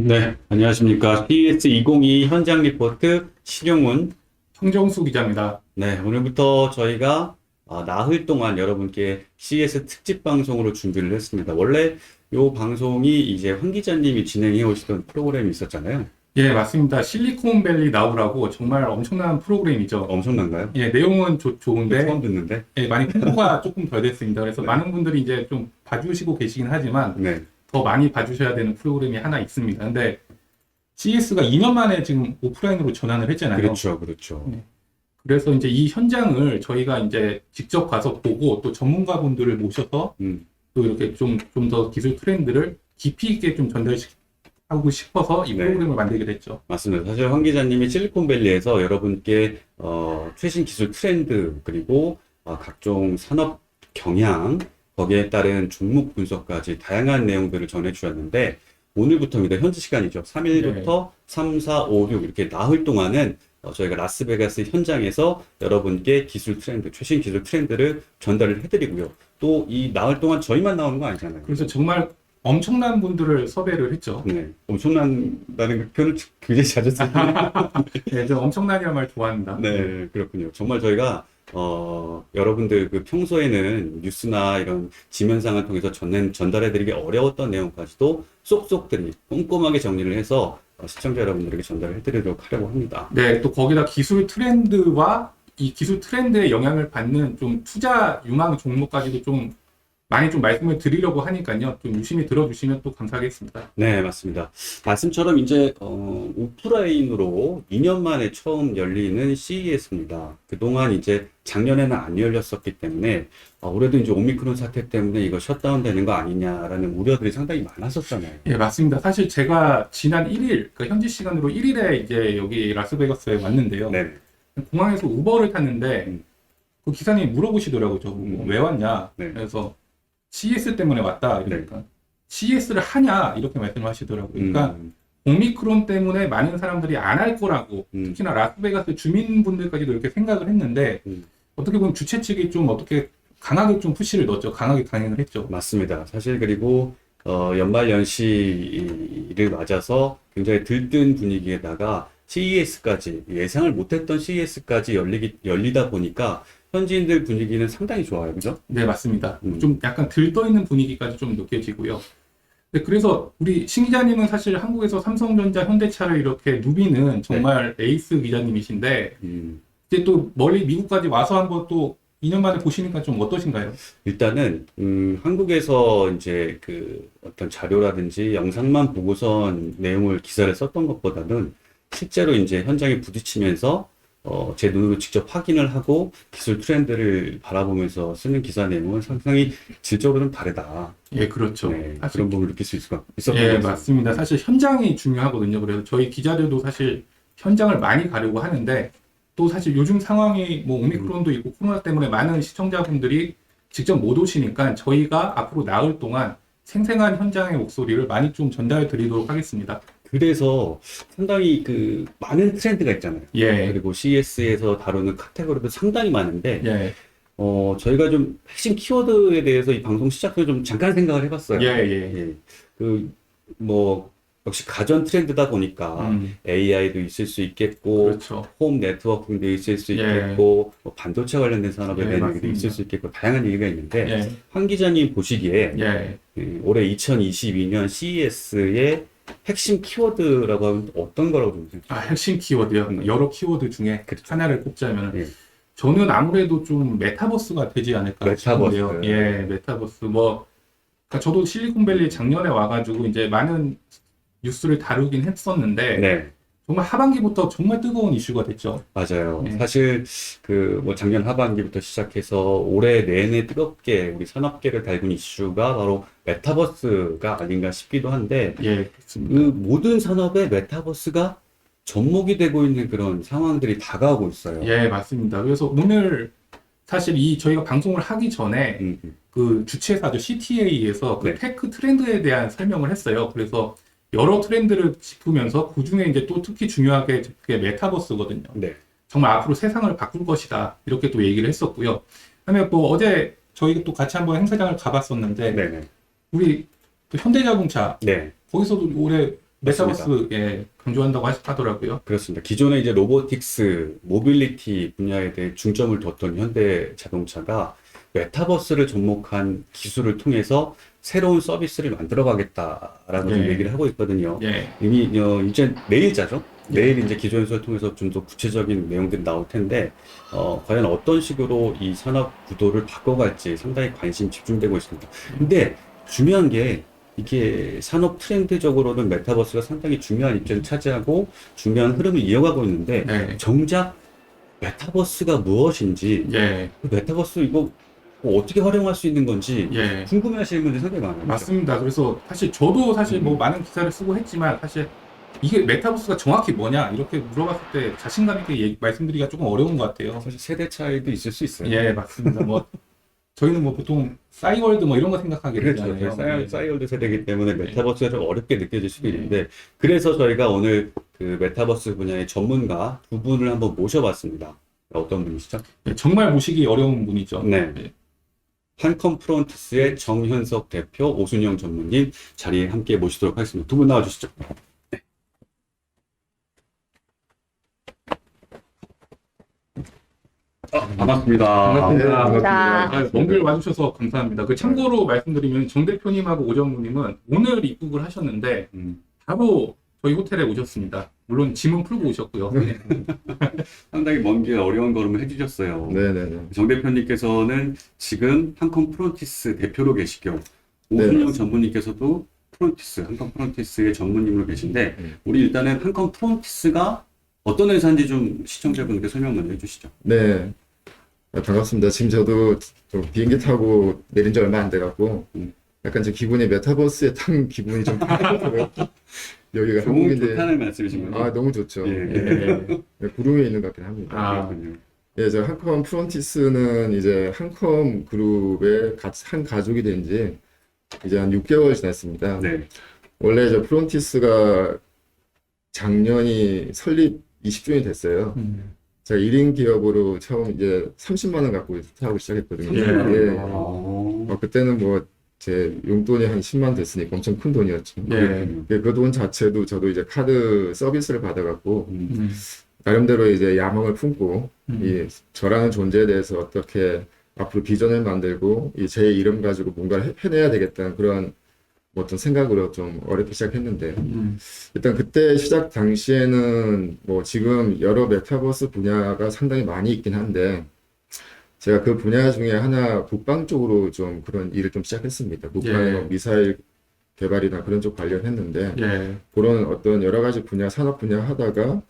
네, 안녕하십니까. CES 2022 현장 리포트 신용훈. 황정수 기자입니다. 네, 오늘부터 저희가 아, 나흘 동안 여러분께 CES 특집 방송으로 준비를 했습니다. 원래 이 방송이 이제 황 기자님이 진행해 오시던 프로그램이 있었잖아요. 예, 맞습니다. 실리콘밸리 나우라고 정말 엄청난 프로그램이죠. 엄청난가요? 예, 내용은 좋- 좋은데 처음 듣는데. 예, 많이 홍보가 조금 덜 됐습니다. 그래서 많은 분들이 이제 좀 봐주시고 계시긴 하지만 네, 더 많이 봐주셔야 되는 프로그램이 하나 있습니다. 근데 CES가 2년 만에 지금 오프라인으로 전환을 했잖아요. 그렇죠, 그렇죠. 그래서 이제 이 현장을 저희가 이제 직접 가서 보고 또 전문가분들을 모셔서 음, 또 이렇게 좀 좀 더 기술 트렌드를 깊이 있게 좀 전달하고 싶어서 이 네. 프로그램을 만들게 됐죠. 맞습니다. 사실 황 기자님이 실리콘밸리에서 여러분께 어, 최신 기술 트렌드 그리고 어, 각종 산업 경향 거기에 따른 종목 분석까지 다양한 내용들을 전해주셨는데 오늘부터입니다. 현지 시간이죠. 3일부터 3, 4, 5, 6 이렇게 나흘 동안은 어, 저희가 라스베가스 현장에서 여러분께 기술 트렌드, 최신 기술 트렌드를 전달을 해드리고요. 또 이 나흘 동안 저희만 나오는 거 아니잖아요. 그래서 정말 엄청난 분들을 섭외를 했죠. 네, 엄청난다는 그 표현을 굉장히 자주 쓰는데 네, 저 엄청난이란 말 좋아합니다. 네, 그렇군요. 정말 저희가 어, 여러분들 그 평소에는 뉴스나 이런 지면상을 통해서 전해, 전달해드리기 어려웠던 내용까지도 쏙쏙들이 꼼꼼하게 정리를 해서 어, 시청자 여러분들에게 전달해드리도록 하려고 합니다. 네, 또 거기다 기술 트렌드와 이 기술 트렌드의 영향을 받는 좀 투자 유망 종목까지도 좀 많이 좀 말씀을 드리려고 하니까요. 좀 유심히 들어주시면 또 감사하겠습니다. 네, 맞습니다. 말씀처럼 이제 어, 오프라인으로 2년 만에 처음 열리는 CES입니다. 그동안 이제 작년에는 안 열렸었기 때문에 어, 올해도 이제 오미크론 사태 때문에 이거 셧다운 되는 거 아니냐라는 우려들이 상당히 많았었잖아요. 예, 맞습니다. 사실 제가 지난 1일, 그 현지 시간으로 1일에 이제 여기 라스베가스에 왔는데요. 네. 공항에서 우버를 탔는데 음. 그 기사님이 물어보시더라고요. 저 음. 왜 왔냐? 네. 그래서 CS 때문에 왔다. 이러니까 CS를 하냐? 이렇게 말씀하시더라고요. 그러니까 음, 오미크론 때문에 많은 사람들이 안 할 거라고 음. 특히나 라스베가스 주민분들까지도 이렇게 생각을 했는데 음. 어떻게 보면 주최 측이 좀 어떻게 강하게 좀 푸시를 넣었죠. 강하게 강행을 했죠. 맞습니다. 사실 그리고 어, 연말 연시를 맞아서 굉장히 들뜬 분위기에다가 CES까지 예상을 못했던 CES까지 열리기 열리다 보니까 현지인들 분위기는 상당히 좋아요, 그죠? 네, 맞습니다. 음. 좀 약간 들떠 있는 분위기까지 좀 느껴지고요. 네, 그래서 우리 신 기자님은 사실 한국에서 삼성전자, 현대차를 이렇게 누비는 정말 에이스 기자님이신데 음, 이제 또 멀리 미국까지 와서 한번 또 2년 만에 보시니까 좀 어떠신가요? 일단은 음, 한국에서 이제 그 어떤 자료라든지 영상만 보고선 내용을 기사를 썼던 것보다는 실제로 이제 현장에 부딪히면서 어, 제 눈으로 직접 확인을 하고 기술 트렌드를 바라보면서 쓰는 기사 내용은 상당히 질적으로는 다르다. 예, 그렇죠. 네, 사실 그런 부분을 느낄 수 있을 것것 예, 같습니다. 맞습니다. 사실 현장이 중요하거든요. 그래서 저희 기자들도 사실 현장을 많이 가려고 하는데 또 사실 요즘 상황이 뭐 오미크론도 있고 코로나 때문에 많은 시청자분들이 직접 못 오시니까 저희가 앞으로 나흘 동안 생생한 현장의 목소리를 많이 좀 전달해 드리도록 하겠습니다. 그래서 상당히 그 많은 트렌드가 있잖아요. 예. 그리고 CS에서 다루는 카테고리도 상당히 많은데 예. 어, 저희가 좀 핵심 키워드에 대해서 이 방송 시작 전에 좀 잠깐 생각을 해봤어요. 예, 예. 예. 그, 뭐, 역시 가전 트렌드다 보니까 음, AI도 있을 수 있겠고, 그렇죠. 홈 네트워킹도 있을 수 예. 있겠고, 뭐 반도체 관련된 산업에 예, 대한 얘기도 맞습니다. 있을 수 있겠고, 다양한 얘기가 있는데, 예. 황 기자님 보시기에 예. 예, 올해 2022년 CES의 핵심 키워드라고 하면 어떤 거라고 좀 생각해요? 아, 핵심 키워드요. 음. 여러 키워드 중에 그렇죠. 하나를 꼽자면 예. 저는 아무래도 좀 메타버스가 되지 않을까 메타버스. 싶은데요. 예, 메타버스. 뭐, 그러니까 저도 실리콘밸리 작년에 와가지고 이제 많은 뉴스를 다루긴 했었는데 네. 정말 하반기부터 정말 뜨거운 이슈가 됐죠. 맞아요. 네. 사실 그 뭐 작년 하반기부터 시작해서 올해 내내 뜨겁게 우리 산업계를 달군 이슈가 바로 메타버스가 아닌가 싶기도 한데 예, 그. 모든 산업에 메타버스가 접목이 되고 있는 그런 상황들이 다가오고 있어요. 예, 맞습니다. 그래서 오늘 사실 이 저희가 방송을 하기 전에 음, 음. 그 주최사죠 CTA에서 그 네. 테크 트렌드에 대한 설명을 했어요. 그래서 여러 트렌드를 짚으면서 그 중에 이제 또 특히 중요하게 그게 메타버스거든요. 네. 정말 앞으로 세상을 바꿀 것이다. 이렇게 또 얘기를 했었고요. 그다음에 또 어제 저희 또 같이 한번 행사장을 가봤었는데 네네. 우리 또 현대자동차 네. 거기서도 올해 메타버스 예, 강조한다고 하- 하더라고요. 그렇습니다. 기존에 이제 로보틱스, 모빌리티 분야에 대해 중점을 뒀던 현대 자동차가 메타버스를 접목한 기술을 통해서 새로운 서비스를 만들어 가겠다라고 좀 예. 얘기를 하고 있거든요. 예, 이미 어, 이제 내일자죠. 예. 내일 이제 기존 수를 통해서 좀 더 구체적인 내용들이 나올 텐데 어, 과연 어떤 식으로 이 산업 구도를 바꿔갈지 상당히 관심 집중되고 있습니다. 근데 중요한 게 이게 산업 트렌드적으로는 메타버스가 상당히 중요한 입지를 차지하고 중요한 흐름을 이어가고 있는데 네, 정작 메타버스가 무엇인지 예, 그 메타버스 이거 뭐 어떻게 활용할 수 있는 건지 예. 궁금해하시는 분들이 상당히 많아요. 맞습니다. 그래서 사실 저도 사실 뭐 음. 많은 기사를 쓰고 했지만 사실 이게 메타버스가 정확히 뭐냐 이렇게 물어봤을 때 자신감 있게 얘기- 말씀드리기가 조금 어려운 것 같아요. 사실 세대 차이도 있을 수 있어요. 예, 맞습니다. 뭐 저희는 뭐 보통 싸이월드 뭐 이런 거 생각하게 그렇죠. 되잖아요. 예. 싸이월드 세대이기 때문에 네. 메타버스가 좀 어렵게 느껴질 수도 네. 있는데 그래서 저희가 오늘 그 메타버스 분야의 전문가 두 분을 한번 모셔봤습니다. 어떤 분이시죠? 예, 정말 모시기 어려운 분이죠. 네. 예. 한컴 프론티스의 정현석 대표, 오순영 전무님 자리에 함께 모시도록 하겠습니다. 두 분 나와주시죠. 네. 아, 반갑습니다. 반갑습니다. 반갑습니다. 아, 먼길 와주셔서 감사합니다. 그 참고로 말씀드리면 정 대표님하고 오정무님은 오늘 입국을 하셨는데 음, 바로 저희 호텔에 오셨습니다. 물론 짐은 풀고 오셨고요. 네. 상당히 먼 길 어려운 걸음을 해주셨어요. 네네네. 정 대표님께서는 지금 한컴 프론티스 대표로 계시고 네, 오순영. 전무님께서도 프론티스, 한컴 프론티스의 전무님으로 계신데 음. 우리 일단은 한컴 프론티스가 어떤 회사인지 좀 시청자분들께 설명 먼저 해주시죠. 네. 아, 반갑습니다. 지금 저도 좀 비행기 타고 내린 지 얼마 안 돼갖고, 음. 약간 제 기분이 메타버스에 탄 기분이 좀. 여기가 좋은 한국인데, 좋다는 말씀이신 거죠? 아, 너무 좋죠. 예. 예. 네, 구름에 있는 것 같긴 합니다. 아. 그렇군요. 예, 저 한컴 프론티스는 이제 한컴 그룹의 가- 한 가족이 된 지 이제 한 6개월 지났습니다. 네. 원래 저 프론티스가 작년이 설립 20주년이 됐어요. 음. 제가 1인 기업으로 처음 이제 30만 원 갖고 하고 시작했거든요. 예. 예. 아, 어, 그때는 뭐 제 용돈이 한 10만 됐으니까 엄청 큰 돈이었죠. 예. 그 돈 자체도 저도 이제 카드 서비스를 받아갖고 음, 음. 나름대로 이제 야망을 품고 음. 이 저라는 존재에 대해서 어떻게 앞으로 비전을 만들고 이 제 이름 가지고 뭔가를 해- 해내야 되겠다는 그런 뭐 어떤 생각으로 좀 어렵게 시작했는데 음. 일단 그때 시작 당시에는 뭐 지금 여러 메타버스 분야가 상당히 많이 있긴 한데 제가 그 분야 중에 하나 국방 쪽으로 좀 그런 일을 좀 시작했습니다. 국방의 예. 뭐 미사일 개발이나 그런 쪽 관련했는데 예. 그런 어떤 여러 가지 분야 산업 분야 하다가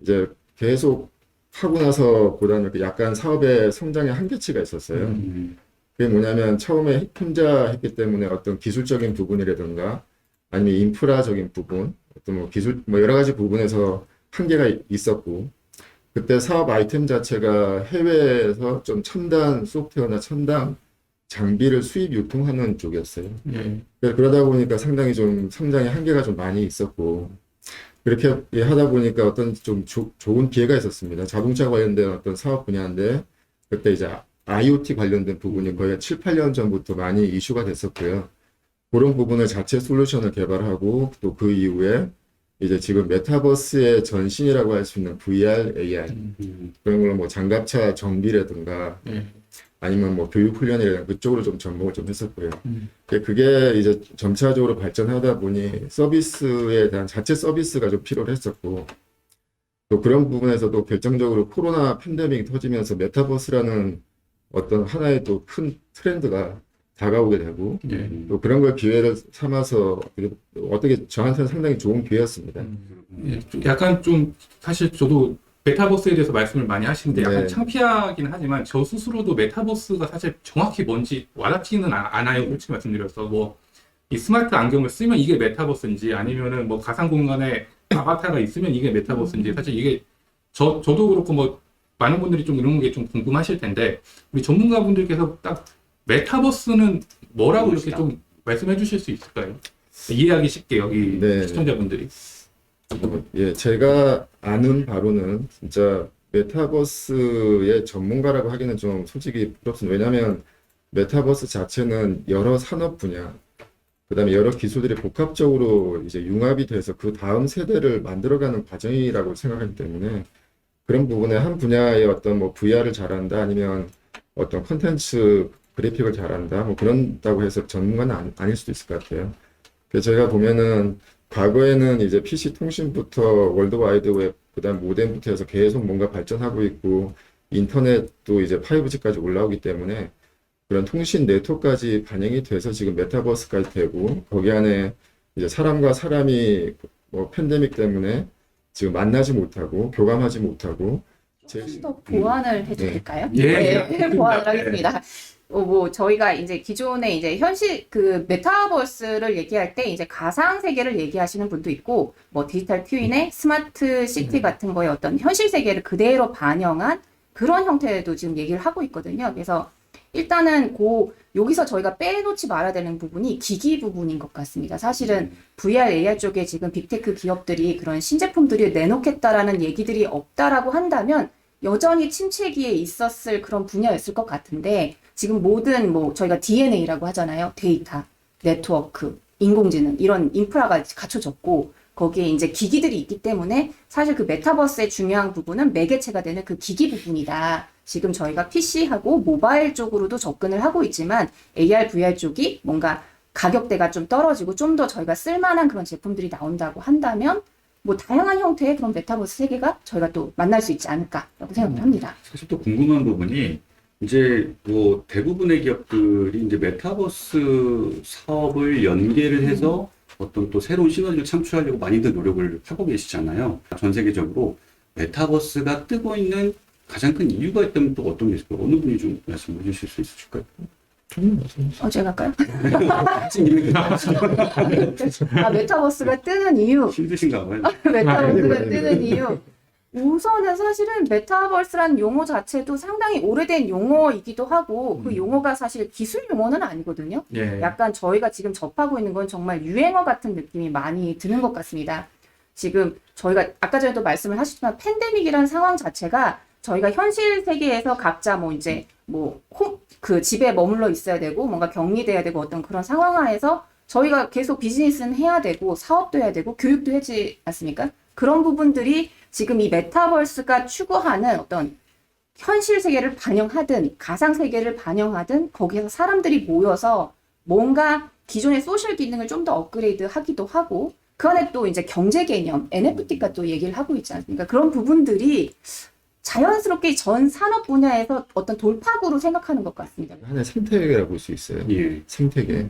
이제 계속 하고 나서 보다는 그 약간 사업의 성장의 한계치가 있었어요. 음, 그게 뭐냐면 처음에 혼자 했기 때문에 어떤 기술적인 부분이라든가 아니면 인프라적인 부분, 어떤 뭐 기술, 뭐 여러 가지 부분에서 한계가 있었고, 그때 사업 아이템 자체가 해외에서 좀 첨단 소프트웨어나 첨단 장비를 수입 유통하는 쪽이었어요. 예. 그래서 그러다 보니까 상당히 좀 성장의 한계가 좀 많이 있었고, 그렇게 하다 보니까 어떤 좀 조- 좋은 기회가 있었습니다. 자동차 관련된 어떤 사업 분야인데, 그때 이제 IoT 관련된 부분이 거의 7, 8년 전부터 많이 이슈가 됐었고요. 그런 부분을 자체 솔루션을 개발하고, 또 그 이후에 이제 지금 메타버스의 전신이라고 할 수 있는 VR, AI, 음, 그런 걸로 뭐 장갑차 정비라든가, 예. 아니면 뭐 교육 훈련이라든가 그쪽으로 좀 접목을 좀 했었고요. 음. 그게- 그게 이제 점차적으로 발전하다 보니 서비스에 대한 자체 서비스가 좀 필요를 했었고 또 그런 부분에서도 결정적으로 코로나 팬데믹이 터지면서 메타버스라는 어떤 하나의 또 큰 트렌드가 다가오게 되고 예. 음, 또 그런 걸 기회를 삼아서 어떻게- 어떻게 저한테는 상당히 좋은 기회였습니다. 예, 좀 약간 좀 사실 저도 메타버스에 대해서 말씀을 많이 하시는데 약간 네. 창피하긴 하지만 저 스스로도 메타버스가 사실 정확히 뭔지 와닿지는 아- 않아요. 솔직히 말씀드려서 뭐 이 스마트 안경을 쓰면 이게 메타버스인지 아니면은 뭐 가상 공간에 아바타가 있으면 이게 메타버스인지 사실 이게 저 저도 그렇고 뭐 많은 분들이 좀 이런 게 좀 궁금하실 텐데 우리 전문가분들께서 딱 메타버스는 뭐라고 이렇게. 좀 말씀해 주실 수 있을까요? 이해하기 쉽게 여기 네. 시청자분들이 뭐, 예, 제가 아는 바로는 진짜 메타버스의 전문가라고 하기는 좀 솔직히 부럽습니다. 왜냐하면 메타버스 자체는 여러 산업 분야, 그다음에 여러 기술들이 복합적으로 이제 융합이 돼서 그 다음 세대를 만들어가는 과정이라고 생각하기 때문에 그런 부분에 한 분야의 어떤 뭐 VR을 잘한다 아니면 어떤 컨텐츠 그래픽을 잘한다 뭐 그런다고 해서 전문가는 아니, 아닐 수도 있을 것 같아요. 그래서 저희가 보면은 과거에는 이제 PC 통신부터 월드와이드 웹 그다음 모뎀부터 해서 계속 뭔가 발전하고 있고 인터넷도 이제 5G까지 올라오기 때문에 그런 통신 네트워크까지 반영이 돼서 지금 메타버스까지 되고 거기 안에 이제 사람과 사람이 뭐 팬데믹 때문에 지금 만나지 못하고 교감하지 못하고 제- 혹시 더 보완을 해도 네. 될까요? 예. 네, 보완을 하겠습니다. 어, 뭐 저희가 이제 기존에 이제 현실 그 메타버스를 얘기할 때 이제 가상 세계를 얘기하시는 분도 있고 뭐 디지털 트윈의 스마트 시티 같은 거에 어떤 현실 세계를 그대로 반영한 그런 형태도 지금 얘기를 하고 있거든요. 그래서 일단은 고 여기서 저희가 빼놓지 말아야 되는 부분이 기기 부분인 것 같습니다. 사실은 VR, AR 쪽에 지금 빅테크 기업들이 그런 신제품들을 내놓겠다라는 얘기들이 없다라고 한다면 여전히 침체기에 있었을 그런 분야였을 것 같은데 지금 모든 뭐 저희가 DNA라고 하잖아요. 데이터, 네트워크, 인공지능 이런 인프라가 갖춰졌고 거기에 이제 기기들이 있기 때문에 사실 그 메타버스의 중요한 부분은 매개체가 되는 그 기기 부분이다. 지금 저희가 PC하고 모바일 쪽으로도 접근을 하고 있지만 AR, VR 쪽이 뭔가 가격대가 좀 떨어지고 좀 더 저희가 쓸만한 그런 제품들이 나온다고 한다면 뭐 다양한 형태의 그런 메타버스 세계가 저희가 또 만날 수 있지 않을까라고 생각을 합니다. 사실 또 궁금한 부분이 이제 뭐 대부분의 기업들이 이제 메타버스 사업을 연계를 해서 어떤 또 새로운 시너지를 창출하려고 많이들 노력을 하고 계시잖아요. 전 세계적으로 메타버스가 뜨고 있는 가장 큰 이유가 있다면 또 어떤 게 있을까요? 어느 분이 좀 말씀해 주실 수 있으실까요? 어, 제가 할까요? 아, 메타버스가 뜨는 이유. 힘드신가 봐요. 메타버스가 아니에요, 뜨는 이유. 우선은 사실은 메타버스라는 용어 자체도 상당히 오래된 용어이기도 하고 그 음. 용어가 사실 기술 용어는 아니거든요. 예. 약간 저희가 지금 접하고 있는 건 정말 유행어 같은 느낌이 많이 드는 것 같습니다. 지금 저희가 아까 전에도 말씀을 하셨지만 팬데믹이라는 상황 자체가 저희가 현실 세계에서 각자 뭐 이제 뭐 그 집에 머물러 있어야 되고 뭔가 격리돼야 되고 어떤 그런 상황 하에서 저희가 계속 비즈니스는 해야 되고 사업도 해야 되고 교육도 해지 않습니까? 그런 부분들이 지금 이 메타버스가 추구하는 어떤 현실 세계를 반영하든 가상 세계를 반영하든 거기에서 사람들이 모여서 뭔가 기존의 소셜 기능을 좀 더 업그레이드 하기도 하고 그 안에 또 이제 경제 개념 NFT가 또 얘기를 하고 있지 않습니까? 그런 부분들이 자연스럽게 전 산업 분야에서 어떤 돌파구로 생각하는 것 같습니다. 하나의 생태계라고 볼 수 있어요. 예. 생태계.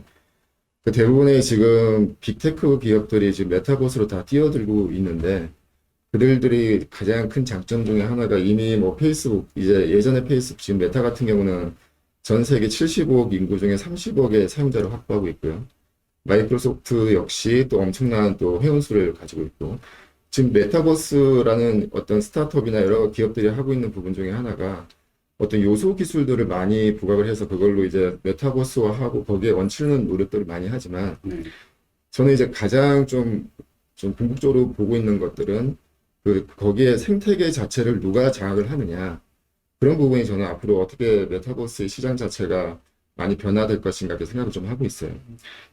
그 대부분의 지금 빅테크 기업들이 지금 메타버스로 다 뛰어들고 있는데 그들들이 가장 큰 장점 중에 하나가 이미 뭐 페이스북 이제 예전에 페이스북 지금 메타 같은 경우는 전 세계 75억 인구 중에 30억의 사용자를 확보하고 있고요. 마이크로소프트 역시 또 엄청난 또 회원수를 가지고 있고 지금 메타버스라는 어떤 스타트업이나 여러 기업들이 하고 있는 부분 중에 하나가 어떤 요소 기술들을 많이 부각을 해서 그걸로 이제 메타버스화하고 거기에 얹히는 노력들을 많이 하지만 네. 저는 이제 가장 좀, 좀 궁극적으로 보고 있는 것들은 그 거기에 생태계 자체를 누가 장악을 하느냐 그런 부분이 저는 앞으로 어떻게 메타버스의 시장 자체가 많이 변화될 것인가 이렇게 생각을 좀 하고 있어요.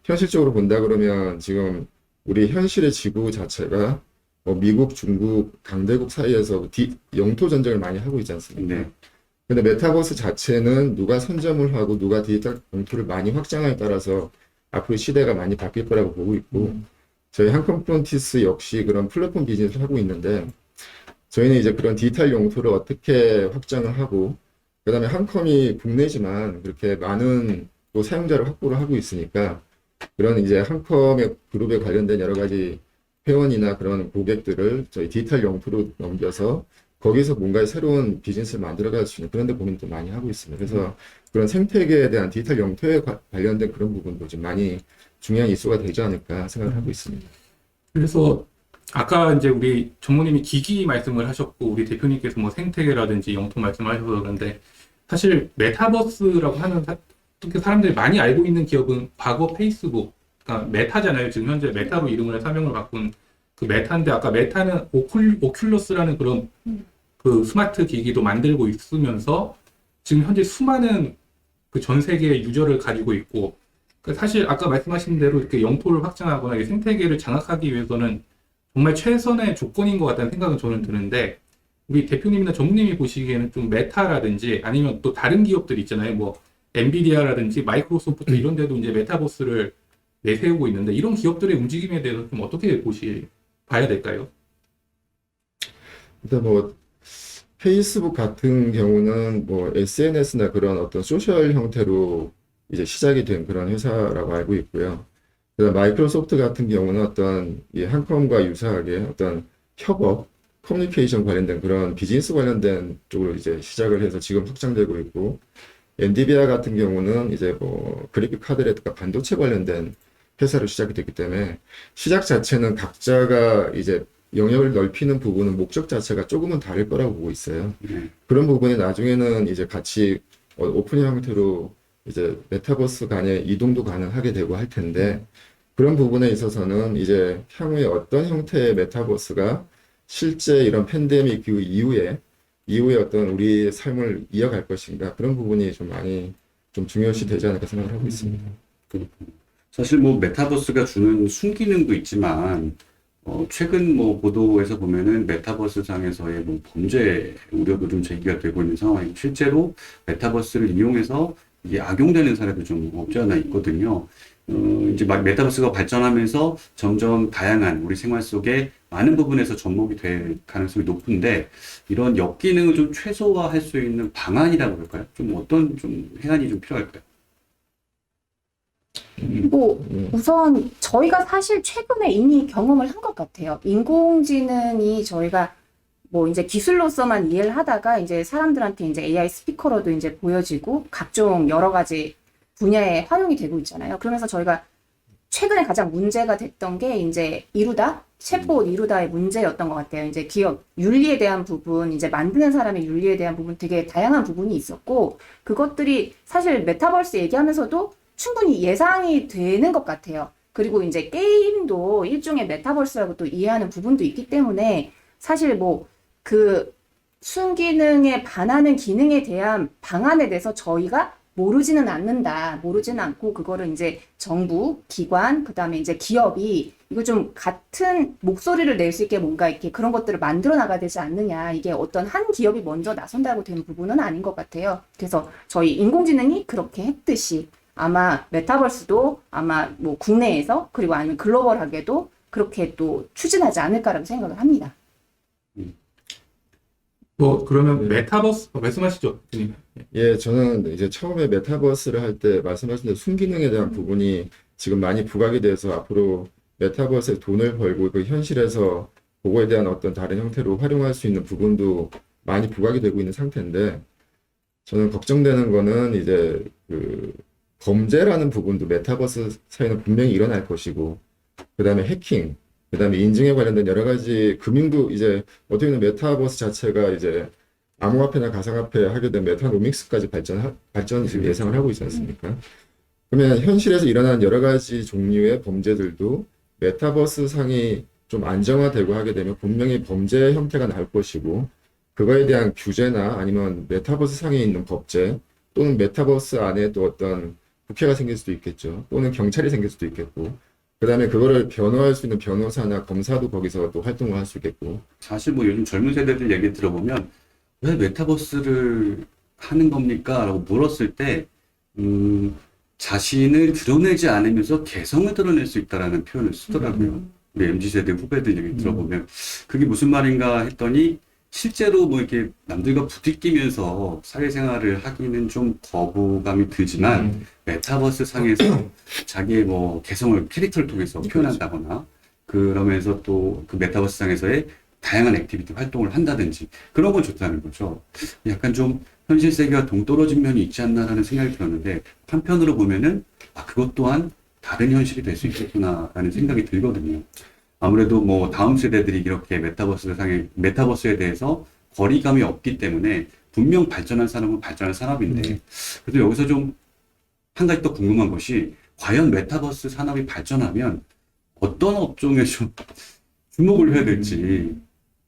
현실적으로 본다 그러면 지금 우리 현실의 지구 자체가 뭐 미국, 중국, 강대국 사이에서 디- 영토 전쟁을 많이 하고 있지 않습니까? 네. 근데 메타버스 자체는 누가 선점을 하고 누가 디지털 영토를 많이 확장하에 따라서 앞으로 시대가 많이 바뀔 거라고 보고 있고 저희 한컴 프론티스 역시 그런 플랫폼 비즈니스를 하고 있는데 저희는 이제 그런 디지털 영토를 어떻게 확장을 하고 그다음에 한컴이 국내지만 그렇게 많은 또 사용자를 확보를 하고 있으니까 그런 이제 한컴의 그룹에 관련된 여러 가지 회원이나 그런 고객들을 저희 디지털 영토로 넘겨서 거기서 뭔가 새로운 비즈니스를 만들어갈 수 있는 그런 데 고민도 많이 하고 있습니다. 그래서 그런 생태계에 대한 디지털 영토에 과- 관련된 그런 부분도 좀 많이 중요한 이슈가 되지 않을까 생각을 하고 있습니다. 그래서 아까 이제 우리 전무님이 기기 말씀을 하셨고 우리 대표님께서 뭐 생태계라든지 영토 말씀하셔서 그런데 사실 메타버스라고 하는 사, 사람들이 많이 알고 있는 기업은 과거 페이스북, 그러니까 메타잖아요. 지금 현재 메타로 이름을 사명을 바꾼 그 메타인데 아까 메타는 오쿨, 오큘러스라는 그런 그 스마트 기기도 만들고 있으면서 지금 현재 수많은 그 전 세계의 유저를 가지고 있고 그 사실 아까 말씀하신 대로 이렇게 영토를 확장하거나 이 생태계를 장악하기 위해서는 정말 최선의 조건인 것 같다는 생각은 저는 드는데 우리 대표님이나 전무님이 보시기에는 좀 메타라든지 아니면 또 다른 기업들 있잖아요. 뭐 엔비디아라든지 마이크로소프트 이런 데도 이제 메타버스를 내세우고 있는데 이런 기업들의 움직임에 대해서 좀 어떻게 보시 봐야 될까요? 일단 뭐 페이스북 같은 경우는 뭐 SNS나 그런 어떤 소셜 형태로 이제 시작이 된 그런 회사라고 알고 있고요. 그다음 마이크로소프트 같은 경우는 어떤 이 한컴과 유사하게 어떤 협업, 커뮤니케이션 관련된 그런 비즈니스 관련된 쪽으로 이제 시작을 해서 지금 확장되고 있고, 엔디비아 같은 경우는 이제 뭐 그래픽 카드라든가 반도체 관련된 회사로 시작이 됐기 때문에 시작 자체는 각자가 이제 영역을 넓히는 부분은 목적 자체가 조금은 다를 거라고 보고 있어요. 네. 그런 부분이 나중에는 이제 같이 어, 오픈 형태로 이제 메타버스 간의 이동도 가능하게 되고 할 텐데 그런 부분에 있어서는 이제 향후에 어떤 형태의 메타버스가 실제 이런 팬데믹 그 이후에 이후에 어떤 우리의 삶을 이어갈 것인가 그런 부분이 좀 많이 좀 중요시 되지 않을까 생각을 하고 있습니다. 사실 뭐 메타버스가 주는 순기능도 있지만 어, 최근 뭐 보도에서 보면은 메타버스 상에서의 뭐 범죄 우려도 좀 제기가 되고 있는 상황이고 실제로 메타버스를 이용해서 이게 악용되는 사례도 좀 없지 않아 있거든요. 어, 이제 막 메타버스가 발전하면서 점점 다양한 우리 생활 속에 많은 부분에서 접목이 될 가능성이 높은데 이런 역기능을 좀 최소화할 수 있는 방안이라고 할까요? 좀 어떤 좀 해안이 좀 필요할까요? 뭐 음. 우선 저희가 사실 최근에 이미 경험을 한 것 같아요. 인공지능이 저희가 뭐 이제 기술로서만 이해를 하다가 이제 사람들한테 이제 AI 스피커로도 이제 보여지고 각종 여러 가지 분야에 활용이 되고 있잖아요. 그러면서 저희가 최근에 가장 문제가 됐던 게 이제 이루다 챗봇 이루다의 문제였던 것 같아요. 이제 기업 윤리에 대한 부분, 이제 만드는 사람의 윤리에 대한 부분 되게 다양한 부분이 있었고 그것들이 사실 메타버스 얘기하면서도 충분히 예상이 되는 것 같아요. 그리고 이제 게임도 일종의 메타버스라고 또 이해하는 부분도 있기 때문에 사실 뭐 그 순기능에 반하는 기능에 대한 방안에 대해서 저희가 모르지는 않는다. 모르지는 않고 그거를 이제 정부, 기관, 그다음에 이제 기업이 이거 좀 같은 목소리를 낼 수 있게 뭔가 이렇게 그런 것들을 만들어 나가야 되지 않느냐. 이게 어떤 한 기업이 먼저 나선다고 되는 부분은 아닌 것 같아요. 그래서 저희 인공지능이 그렇게 했듯이 아마 메타버스도 아마 뭐 국내에서 그리고 아니면 글로벌하게도 그렇게 또 추진하지 않을까라고 생각을 합니다. 뭐 그러면 네. 메타버스 어, 말씀하시죠. 대표님. 예, 저는 이제 처음에 메타버스를 할 때 말씀하신 대로 순기능에 대한 부분이 지금 많이 부각이 돼서 앞으로 메타버스에 돈을 벌고 그 현실에서 그거에 대한 어떤 다른 형태로 활용할 수 있는 부분도 많이 부각이 되고 있는 상태인데 저는 걱정되는 거는 이제 그 범죄라는 부분도 메타버스 사이는 분명히 일어날 것이고 그 다음에 해킹, 그 다음에 인증에 관련된 여러 가지 금융도 이제 어떻게 보면 메타버스 자체가 이제 암호화폐나 가상화폐 하게 되면 메타노믹스까지 발전 발전 지금 예상을 하고 있지 않습니까? 그러면 현실에서 일어나는 여러 가지 종류의 범죄들도 메타버스 상이 좀 안정화되고 하게 되면 분명히 범죄 형태가 나올 것이고 그거에 대한 규제나 아니면 메타버스 상에 있는 법제 또는 메타버스 안에 또 어떤 국회가 생길 수도 있겠죠. 또는 경찰이 생길 수도 있겠고 그 다음에 그거를 변호할 수 있는 변호사나 검사도 거기서 또 활동을 할 수 있겠고 사실 뭐 요즘 젊은 세대들 얘기 들어보면 왜 메타버스를 하는 겁니까? 라고 물었을 때, 음, 자신을 드러내지 않으면서 개성을 드러낼 수 있다라는 표현을 쓰더라고요. 우리 MZ세대 후배들 얘기 들어보면. 그게 무슨 말인가 했더니, 실제로 뭐 이렇게 남들과 부딪히면서 사회생활을 하기는 좀 거부감이 들지만, 메타버스 상에서 자기의 뭐 개성을 캐릭터를 통해서 표현한다거나, 그러면서 또 그 메타버스 상에서의 다양한 액티비티 활동을 한다든지 그런 건 좋다는 거죠. 약간 좀 현실 세계와 동떨어진 면이 있지 않나라는 생각이 들었는데 한편으로 보면은 아 그것 또한 다른 현실이 될 수 있겠구나라는 생각이 들거든요. 아무래도 뭐 다음 세대들이 이렇게 메타버스 상에 메타버스에 대해서 거리감이 없기 때문에 분명 발전한 산업은 발전한 산업인데 그래도 여기서 좀 한 가지 또 궁금한 것이 과연 메타버스 산업이 발전하면 어떤 업종에 좀 주목을 해야 될지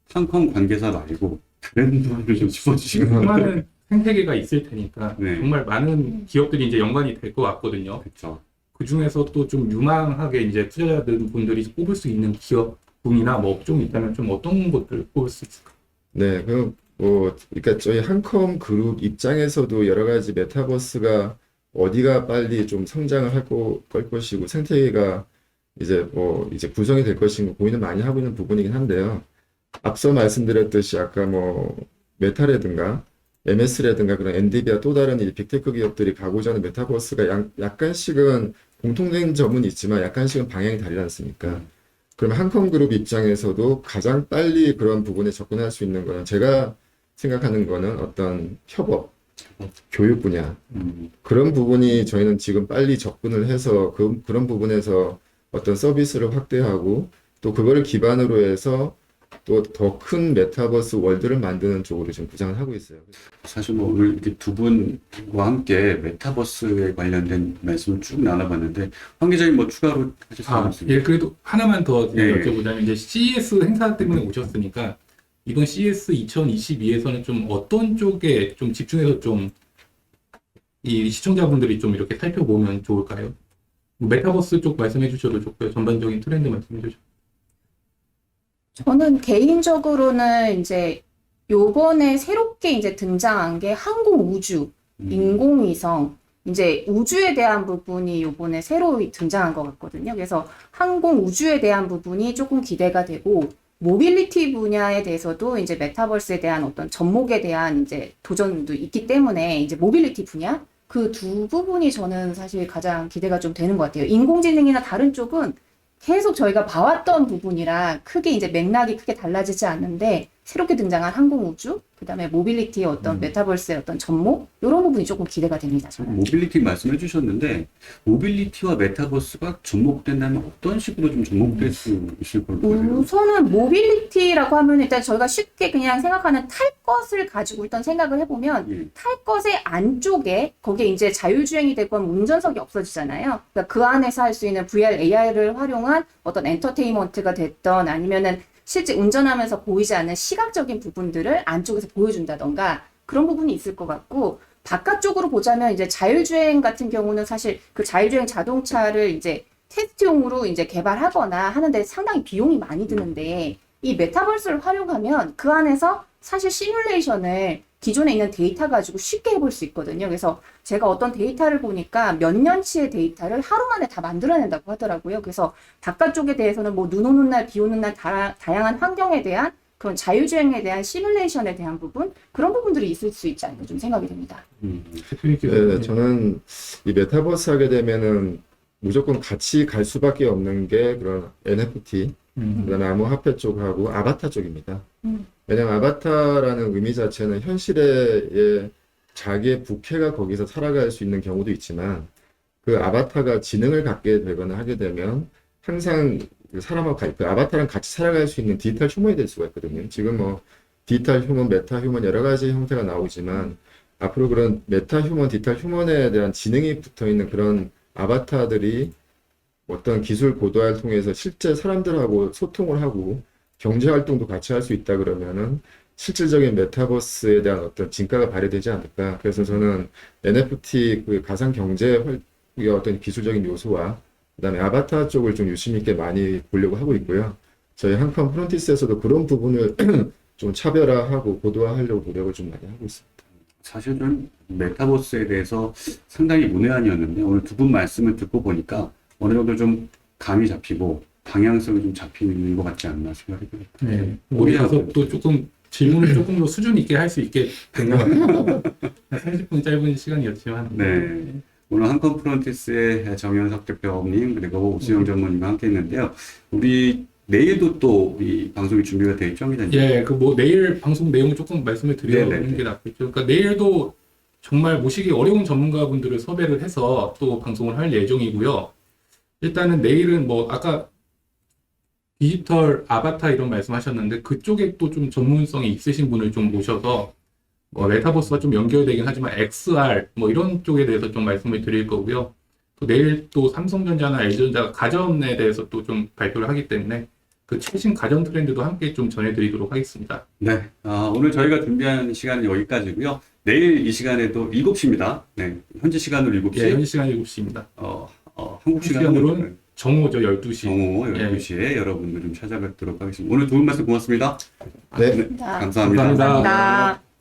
상권 관계사 말고 다른 부분을 좀 짚어주시면 수많은 생태계가 있을 테니까 네. 정말 많은 기업들이 이제 연관이 될 것 같거든요. 그렇죠. 그 중에서 또 좀 유망하게 이제 투자자들 분들이 뽑을 수 있는 기업군이나 뭐 업종이 있다면 좀 어떤 것들 뽑을 수 있을까? 네, 그, 뭐, 그러니까 저희 한컴 그룹 입장에서도 여러 가지 메타버스가 어디가 빨리 좀 성장을 할 것이고 생태계가 이제 뭐, 이제 구성이 될 것인가 고민을 많이 하고 있는 부분이긴 한데요. 앞서 말씀드렸듯이 아까 뭐, 메타라든가 MS라든가 그런 엔비디아 또 다른 이 빅테크 기업들이 가고자 하는 메타버스가 약, 약간씩은 공통된 점은 있지만 약간씩은 방향이 다르지 않습니까? 그러면 한컴그룹 입장에서도 가장 빨리 그런 부분에 접근할 수 있는 거는 제가 생각하는 거는 어떤 협업, 교육 분야. 음, 그런 부분이 저희는 지금 빨리 접근을 해서 그, 그런 부분에서 어떤 서비스를 확대하고 또 그거를 기반으로 해서 또 더 큰 메타버스 월드를 만드는 쪽으로 지금 구상을 하고 있어요. 사실 뭐 오늘 이렇게 두 분과 함께 메타버스에 관련된 말씀을 쭉 나눠봤는데 황 기자님 뭐 추가로 하실 아, 말씀 예, 그래도 하나만 더 예, 예. 여쭤보자면 이제 CES 행사 때문에 오셨으니까 이번 CES 2022에서는 좀 어떤 쪽에 좀 집중해서 좀 이 시청자분들이 좀 이렇게 살펴보면 좋을까요? 뭐 메타버스 쪽 말씀해 주셔도 좋고요. 전반적인 트렌드 말씀해 주셔도. 저는 개인적으로는 이제 요번에 새롭게 이제 등장한 게 항공 우주, 음, 인공위성, 이제 우주에 대한 부분이 요번에 새로 등장한 것 같거든요. 그래서 항공 우주에 대한 부분이 조금 기대가 되고, 모빌리티 분야에 대해서도 이제 메타버스에 대한 어떤 접목에 대한 이제 도전도 있기 때문에 이제 모빌리티 분야 그 두 부분이 저는 사실 가장 기대가 좀 되는 것 같아요. 인공지능이나 다른 쪽은 계속 저희가 봐왔던 부분이라 크게 이제 맥락이 크게 달라지지 않는데 새롭게 등장한 항공 우주, 그 다음에 모빌리티의 어떤 음. 메타버스의 어떤 접목 이런 부분이 조금 기대가 됩니다. 저는. 모빌리티 말씀해 주셨는데 모빌리티와 메타버스가 접목된다면 어떤 식으로 좀 접목될 수 있을 보세요? 우선은 모빌리티라고 하면 일단 저희가 쉽게 그냥 생각하는 탈 것을 가지고 일단 생각을 해보면 예. 탈 것의 안쪽에 거기에 이제 자율주행이 되건 운전석이 없어지잖아요. 그러니까 그 안에서 할 수 있는 VR, AR을 활용한 어떤 엔터테인먼트가 됐던 아니면은 실제 운전하면서 보이지 않는 시각적인 부분들을 안쪽에서 보여준다던가 그런 부분이 있을 것 같고 바깥쪽으로 보자면 이제 자율주행 같은 경우는 사실 그 자율주행 자동차를 이제 테스트용으로 이제 개발하거나 하는데 상당히 비용이 많이 드는데 이 메타버스를 활용하면 그 안에서 사실 시뮬레이션을 기존에 있는 데이터 가지고 쉽게 해볼 수 있거든요. 그래서 제가 어떤 데이터를 보니까 몇 년치의 데이터를 하루 만에 다 만들어낸다고 하더라고요. 그래서 바깥쪽에 대해서는 뭐 눈 오는 날, 비 오는 날 다, 다양한 환경에 대한 그런 자율주행에 대한 시뮬레이션에 대한 부분 그런 부분들이 있을 수 있지 않을까 좀 생각이 됩니다. 음, 대표님께서 네, 저는 이 메타버스 하게 되면은 무조건 같이 갈 수밖에 없는 게 그런 NFT, 음, 그다음에 암호화폐 쪽하고 아바타 쪽입니다. 음. 왜냐면 아바타라는 의미 자체는 현실에 자기의 부캐가 거기서 살아갈 수 있는 경우도 있지만 그 아바타가 지능을 갖게 되거나 하게 되면 항상 그 사람하고 가- 그 아바타랑 같이 살아갈 수 있는 디지털 휴먼이 될 수가 있거든요. 지금 뭐 디지털 휴먼, 메타 휴먼 여러 가지 형태가 나오지만 앞으로 그런 메타 휴먼, 디지털 휴먼에 대한 지능이 붙어 있는 그런 아바타들이 어떤 기술 고도화를 통해서 실제 사람들하고 소통을 하고 경제 활동도 같이 할 수 있다 그러면은 실질적인 메타버스에 대한 어떤 진가가 발휘되지 않을까. 그래서 저는 NFT 그 가상 경제 의 어떤 기술적인 요소와 그다음에 아바타 쪽을 좀 유심 있게 많이 보려고 하고 있고요. 저희 한컴 프론티스에서도 그런 부분을 좀 차별화하고 고도화하려고 노력을 좀 많이 하고 있습니다. 사실은 메타버스에 대해서 상당히 문외한이었는데 오늘 두 분 말씀을 듣고 보니까 어느 정도 좀 감이 잡히고 방향성이 좀 잡히는 것 같지 않나 생각이 들어요. 네. 우리 우리 가서 또 조금 질문을 조금 더 수준 있게 할 수 있게 된 것 같아요. 30분 짧은 시간이었지만. 네. 오늘 한컴 프론티스의 정현석 대표님 그리고 오수영 전무님과 함께 했는데요. 우리 내일도 또 이 방송이 준비가 되어 있죠, 기자님? 예, 그 뭐 내일 방송 내용을 조금 말씀을 드리는 네네네. 게 낫겠죠. 그러니까 내일도 정말 모시기 어려운 전문가분들을 섭외를 해서 또 방송을 할 예정이고요. 일단은 내일은 뭐 아까 디지털 아바타 이런 말씀하셨는데 그쪽에 또 좀 전문성이 있으신 분을 좀 모셔서 뭐 메타버스가 좀 연결되긴 하지만 XR 뭐 이런 쪽에 대해서 좀 말씀을 드릴 거고요. 또 내일 또 삼성전자나 LG전자가 가전에 대해서 또 좀 발표를 하기 때문에 그 최신 가전 트렌드도 함께 좀 전해드리도록 하겠습니다. 네. 아, 오늘 저희가 준비한 시간은 여기까지고요. 내일 이 시간에도 7시입니다. 네. 현지 시간으로 7시. 예, 현지 시간 7시입니다. 어, 어, 어, 한국 시간으로는 시간으로는 정오죠 12시. 정오 예. 12시에 여러분들 좀 찾아뵙도록 하겠습니다. 오늘 좋은 말씀 고맙습니다. 네. 감사합니다. 감사합니다. 감사합니다.